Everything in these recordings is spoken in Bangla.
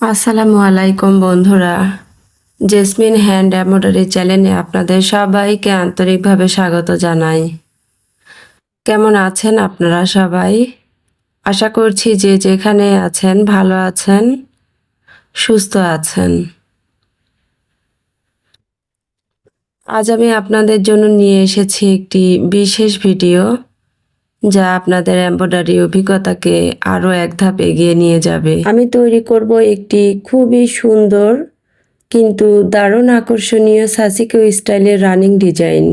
আসসালামু আলাইকুম বন্ধুরা। জেসমিন হ্যান্ড এমব্রয়ডারি চ্যানেলে আপনাদের সবাইকে আন্তরিকভাবে স্বাগত জানাই। কেমন আছেন আপনারা সবাই? আশা করছি যে যেখানে আছেন, ভালো আছেন, সুস্থ আছেন। আজ আমি আপনাদের জন্য নিয়ে এসেছি একটি বিশেষ ভিডিও। যা আপনাদের এমব্রয়ডারি অভিজ্ঞতাকে আরও এক ধাপ এগিয়ে নিয়ে যাবে। আমি তৈরি করব একটি খুবই সুন্দর কিন্তু দারুণ আকর্ষণীয় সাসিকো স্টাইলের রানিং ডিজাইন।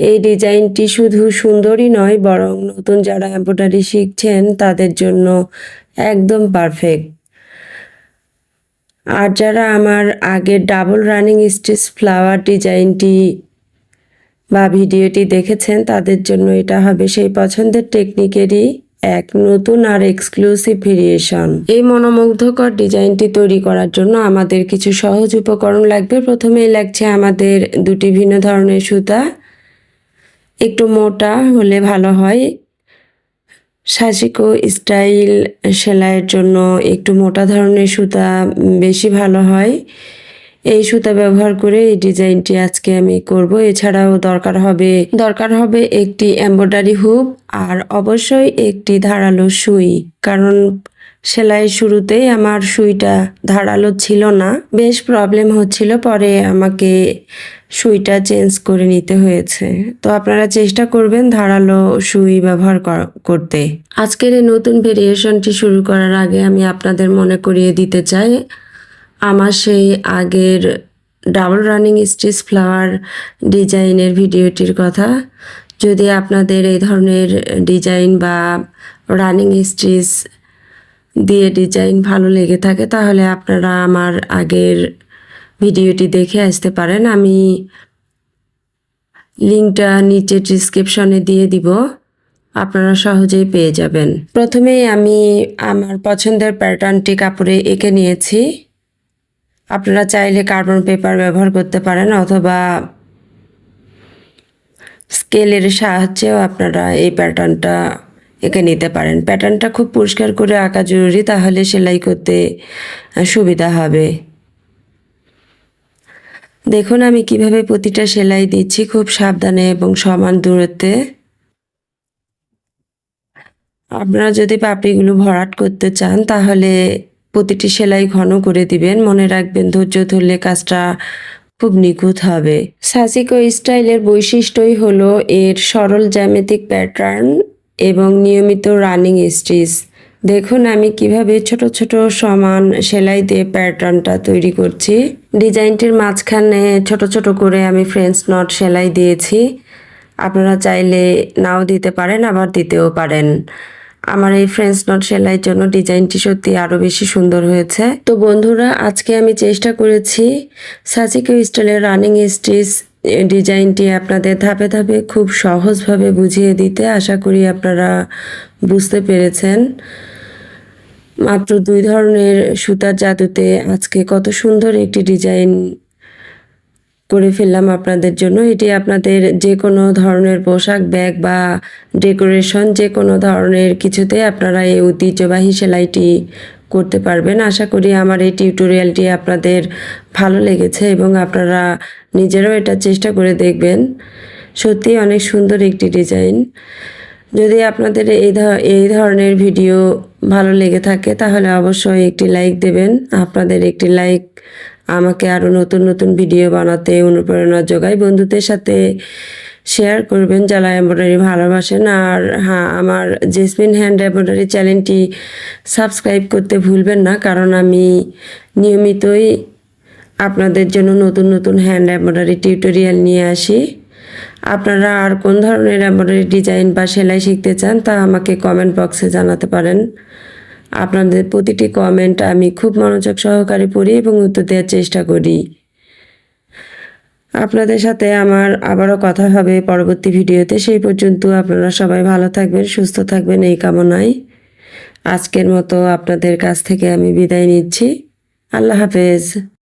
এই ডিজাইনটি শুধু সুন্দরই নয়, বরং নতুন যারা এমব্রয়ডারি শিখছেন তাদের জন্য একদম পারফেক্ট আর যারা আমার আগের ডাবল রানিং স্টিচ ফ্লাওয়ার ডিজাইনটি বা ভিডিওটি দেখেছেন, তাদের জন্য এটা হবে সেই পছন্দের টেকনিকেরই এক নতুন আর এক্সক্লুসিভ ভেরিয়েশন। এই মনোমুগ্ধকর ডিজাইনটি তৈরি করার জন্য আমাদের কিছু সহজ উপকরণ লাগবে। প্রথমেই লাগছে আমাদের দুটি ভিন্ন ধরনের সুতা। একটু মোটা হলে ভালো হয়। সাজিকো স্টাইল সেলাইয়ের জন্য একটু মোটা ধরনের সুতা বেশি ভালো হয়। এই সুতা ব্যবহার করে এই ডিজাইনটি আজকে আমি করব। এছাড়াও দরকার হবে দরকার হবে একটি এমব্রয়ডারি হুপ আর অবশ্যই একটি ধারালো সুই। কারণ সেলাই শুরুতেই আমার সুইটা ধারালো ছিল না, বেশ প্রবলেম হচ্ছিল, পরে আমাকে সুইটা চেঞ্জ করে নিতে হয়েছে। তো আপনারা চেষ্টা করবেন ধারালো সুই ব্যবহার করতে। আজকের এই নতুন ভেরিয়েশনটি শুরু করার আগে আমি আপনাদের মনে করিয়ে দিতে চাই আমার সেই আগের ডাবল রানিং স্টিচ ফ্লাওয়ার ডিজাইনের ভিডিওটির কথা। যদি আপনাদের এই ধরনের ডিজাইন বা রানিং স্টিচ দিয়ে ডিজাইন ভালো লেগে থাকে, তাহলে আপনারা আমার আগের ভিডিওটি দেখে আসতে পারেন। আমি লিঙ্কটা নিচে ডিসক্রিপশনে দিয়ে দিব। আপনারা সহজেই পেয়ে যাবেন। প্রথমেই আমি আমার পছন্দের প্যাটার্নটি কাপড়ে এঁকে নিয়েছি। আপনারা চাইলে কার্বন পেপার ব্যবহার করতে পারেন অথবা স্কেলের সাহায্যেও আপনারা এই প্যাটার্নটা এঁকে নিতে পারেন। প্যাটার্নটা খুব পরিষ্কার করে আঁকা জরুরি, তাহলে সেলাই করতে সুবিধা হবে। দেখুন আমি কীভাবে প্রতিটা সেলাই দিচ্ছি খুব সাবধানে এবং সমান দূরত্বে। আপনারা যদি পাপড়িগুলো ভরাট করতে চান, তাহলে প্রতিটি সেলাই ঘন করে দিবেন। মনে রাখবেন ধৈর্য ধরলে কাজটা খুব নিখুঁত হবে। সাসিকো স্টাইলের বৈশিষ্ট্যই হলো এর সরল জ্যামিতিক প্যাটার্ন এবং নিয়মিত রানিং স্টিচ। দেখুন আমি কীভাবে ছোট ছোট সমান সেলাই দিয়ে প্যাটার্নটা তৈরি করছি। ডিজাইনটির মাঝখানে ছোট ছোট করে আমি ফ্রেঞ্চ নট সেলাই দিয়েছি। আপনারা চাইলে নাও দিতে পারেন, আবার দিতেও পারেন। আমার এই ফ্রেঞ্চ নট সেলাইয়ের জন্য ডিজাইনটি সত্যি আরও বেশি সুন্দর হয়েছে। তো বন্ধুরা, আজকে আমি চেষ্টা করেছি সাচিকো স্টাইলের রানিং স্টিচ ডিজাইনটি আপনাদের ধাপে ধাপে খুব সহজভাবে বুঝিয়ে দিতে। আশা করি আপনারা বুঝতে পেরেছেন। মাত্র দুই ধরনের সুতার জাদুতে আজকে কত সুন্দর একটি ডিজাইন করে ফেললাম আপনাদের জন্য। এটি আপনাদের যে কোনো ধরনের পোশাক, ব্যাগ বা ডেকোরেশন যে কোনো ধরনের কিছুতে আপনারা এই ঐতিহ্যবাহী সেলাইটি করতে পারবেন। আশা করি আমার এই টিউটোরিয়ালটি আপনাদের ভালো লেগেছে এবং আপনারা নিজেরাও এটা চেষ্টা করে দেখবেন। সত্যি অনেক সুন্দর একটি ডিজাইন। যদি আপনাদের এই এই ধরনের ভিডিও ভালো লেগে থাকে তাহলে অবশ্যই একটি লাইক দেবেন। আপনাদের একটি লাইক আমাকে আরও নতুন নতুন ভিডিও বানাতে, অনুপ্রেরণা যোগায়। বন্ধুদের সাথে শেয়ার করবেন যারা এমব্রয়ডারি ভালোবাসেন। আর হ্যাঁ আমার জেসমিন হ্যান্ড এমব্রয়ডারি চ্যানেলটি সাবস্ক্রাইব করতে ভুলবেন না, কারণ আমি নিয়মিতই আপনাদের জন্য নতুন নতুন হ্যান্ড এমব্রয়ডারি টিউটোরিয়াল নিয়ে আসি। আপনারা আর কোন ধরনের এমব্রয়ডারি ডিজাইন বা সেলাই শিখতে চান তা আমাকে কমেন্ট বক্সে জানাতে পারেন। আপনাদের প্রতিটি কমেন্ট আমি খুব মনোযোগ সহকারে পড়ি এবং উত্তর দেওয়ার চেষ্টা করি। আপনাদের সাথে আমার আবারও কথা হবে পরবর্তী ভিডিওতে। সেই পর্যন্ত আপনারা সবাই ভালো থাকবেন, সুস্থ থাকবেন এই কামনায়। আজকের মতো আপনাদের কাছ থেকে আমি বিদায় নিচ্ছি। আল্লাহ হাফেজ।